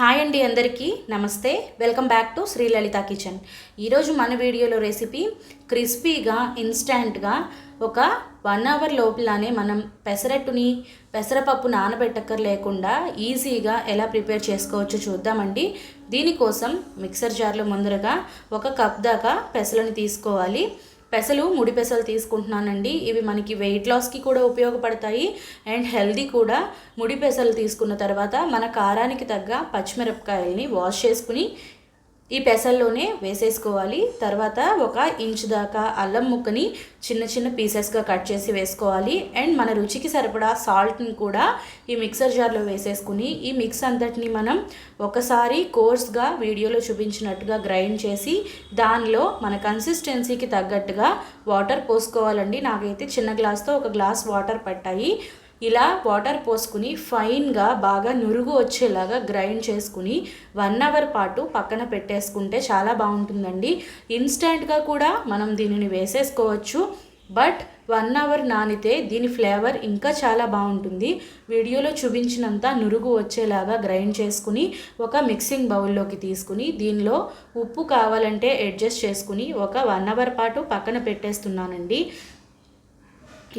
Hi అండి అందరికీ. నమస్తే. Welcome back to Srilalitha kitchen. ఈరోజు మన వీడియోలో రెసిపీ క్రిస్పీగా ఇన్స్టాంట్గా ఒక వన్ అవర్ లోపలనే మనం పెసరట్టుని పెసరపప్పు నానబెట్టక్కర్ లేకుండా ఈజీగా ఎలా ప్రిపేర్ చేసుకోవచ్చో చూద్దామండి. దీనికోసం మిక్సర్ జార్లో ముందరగా ఒక కప్ దాకా పెసలను తీసుకోవాలి. పెసలు ముడి పెసలు తీసుకుంటున్నానండి. ఇవి మనకి వెయిట్ లాస్కి కూడా ఉపయోగపడతాయి. అండ్ హెల్దీ కూడా ముడి పెసలు తీసుకున్న తర్వాత మన కారానికి తగ్గ పచ్చిమిరపకాయల్ని వాష్ చేసుకుని ఈ పెసల్లోనే వేసేసుకోవాలి. తర్వాత ఒక ఇంచ్ దాకా అల్లం ముక్కని చిన్న చిన్న పీసెస్గా కట్ చేసి వేసుకోవాలి. అండ్ మన రుచికి సరిపడా సాల్ట్ని కూడా ఈ మిక్సర్ జార్లో వేసేసుకుని ఈ మిక్స్ అంతటిని మనం ఒకసారి కోర్స్గా వీడియోలో చూపించినట్టుగా గ్రైండ్ చేసి దానిలో మన కన్సిస్టెన్సీకి తగ్గట్టుగా వాటర్ పోసుకోవాలండి. నాకైతే చిన్న గ్లాస్తో ఒక గ్లాస్ వాటర్ పట్టాయి. ఇలా వాటర్ పోసుకుని ఫైన్గా బాగా నురుగు వచ్చేలాగా గ్రైండ్ చేసుకుని వన్ అవర్ పాటు పక్కన పెట్టేసుకుంటే చాలా బాగుంటుందండి. ఇన్స్టెంట్గా కూడా మనం దీనిని వేసేసుకోవచ్చు. బట్ వన్ అవర్ నానితే దీని ఫ్లేవర్ ఇంకా చాలా బాగుంటుంది. వీడియోలో చూపించినంత నురుగు వచ్చేలాగా గ్రైండ్ చేసుకుని ఒక మిక్సింగ్ బౌల్లోకి తీసుకుని దీనిలో ఉప్పు కావాలంటే అడ్జస్ట్ చేసుకుని ఒక వన్ అవర్ పాటు పక్కన పెట్టేస్తున్నానండి.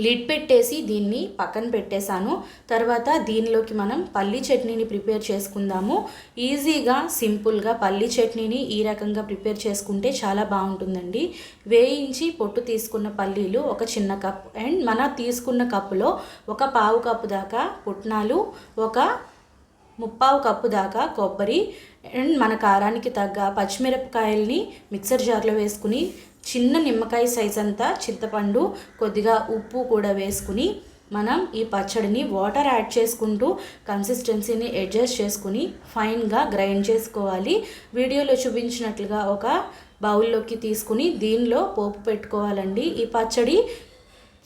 లిడ్ పెట్టేసి దీన్ని పక్కన పెట్టేశాను. తర్వాత దీనిలోకి మనం పల్లి చట్నీని ప్రిపేర్ చేసుకుందాము. ఈజీగా సింపుల్గా పల్లి చట్నీని ఈ రకంగా ప్రిపేర్ చేసుకుంటే చాలా బాగుంటుందండి. వేయించి పొట్టు తీసుకున్న పల్లీలు ఒక చిన్న కప్ అండ్ మన తీసుకున్న కప్పులో ఒక పావు కప్పు దాకా పుట్నాలు ఒక ముప్పావు కప్పు దాకా కొబ్బరి అండ్ మన కారానికి తగ్గ పచ్చిమిరపకాయల్ని మిక్సర్ జార్లో వేసుకుని చిన్న నిమ్మకాయ సైజ్ అంతా చింతపండు కొద్దిగా ఉప్పు కూడా వేసుకుని మనం ఈ పచ్చడిని వాటర్ యాడ్ చేసుకుంటూ కన్సిస్టెన్సీని అడ్జస్ట్ చేసుకుని ఫైన్గా గ్రైండ్ చేసుకోవాలి. వీడియోలో చూపించినట్లుగా ఒక బౌల్లోకి తీసుకుని దీనిలో పోపు పెట్టుకోవాలండి. ఈ పచ్చడి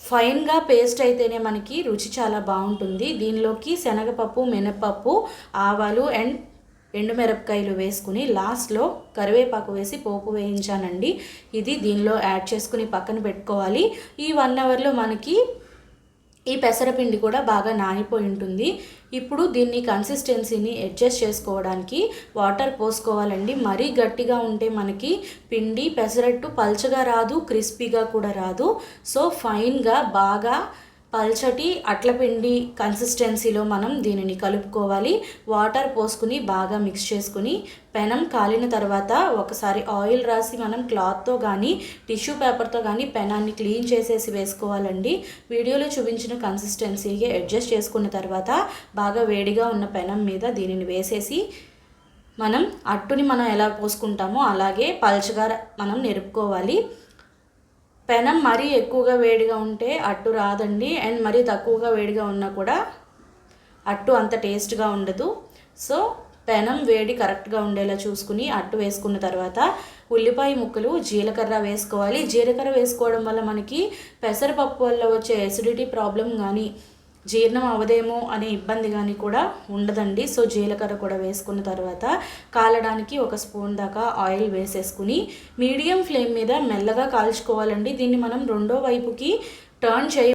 ఫైన్గా పేస్ట్ అయితేనే మనకి రుచి చాలా బాగుంటుంది. దీనిలోకి శనగపప్పు మినపప్పు ఆవాలు అండ్ ఎండుమిరపకాయలు వేసుకుని లాస్ట్లో కరివేపాకు వేసి పోపు వేయించానండి. ఇది దీనిలో యాడ్ చేసుకుని పక్కన పెట్టుకోవాలి. ఈ వన్ అవర్లో మనకి ఈ పెసరపిండి కూడా బాగా నానిపోయి ఉంటుంది. ఇప్పుడు దీన్ని కన్సిస్టెన్సీని అడ్జస్ట్ చేసుకోవడానికి వాటర్ పోసుకోవాలండి. మరీ గట్టిగా ఉంటే మనకి పిండి పెసరట్టు పల్చగా రాదు క్రిస్పీగా కూడా రాదు. సో ఫైన్గా బాగా పల్చటి అట్ల పిండి కన్సిస్టెన్సీలో మనం దీనిని కలుపుకోవాలి. వాటర్ పోసుకుని బాగా మిక్స్ చేసుకుని పెనం కాలిన తర్వాత ఒకసారి ఆయిల్ రాసి మనం క్లాత్తో కానీ టిష్యూ పేపర్తో కానీ పెనాన్ని క్లీన్ చేసేసి వేసుకోవాలండి. వీడియోలో చూపించిన కన్సిస్టెన్సీకి అడ్జస్ట్ చేసుకున్న తర్వాత బాగా వేడిగా ఉన్న పెనం మీద దీనిని వేసేసి మనం అట్టుని మనం ఎలా పోసుకుంటామో అలాగే పల్చగా మనం నిరుపుకోవాలి. పెనం మరీ ఎక్కువగా వేడిగా ఉంటే అట్టు రాదండి. అండ్ మరీ తక్కువగా వేడిగా ఉన్నా కూడా అట్టు అంత టేస్ట్గా ఉండదు. సో పెనం వేడి కరెక్ట్గా ఉండేలా చూసుకుని అట్టు వేసుకున్న తర్వాత ఉల్లిపాయ ముక్కలు జీలకర్ర వేసుకోవాలి. జీలకర్ర వేసుకోవడం వల్ల మనకి పెసరపప్పు వల్ల వచ్చే ఎసిడిటీ ప్రాబ్లం కానీ జీర్ణం అవదేమో అనే ఇబ్బంది కానీ కూడా ఉండదండి. సో జీలకర్ర కూడా వేసుకున్న తర్వాత కాలడానికి ఒక స్పూన్ దాకా ఆయిల్ వేసేసుకుని మీడియం ఫ్లేమ్ మీద మెల్లగా కాల్చుకోవాలండి. దీన్ని మనం రెండో వైపుకి టర్న్ చేయ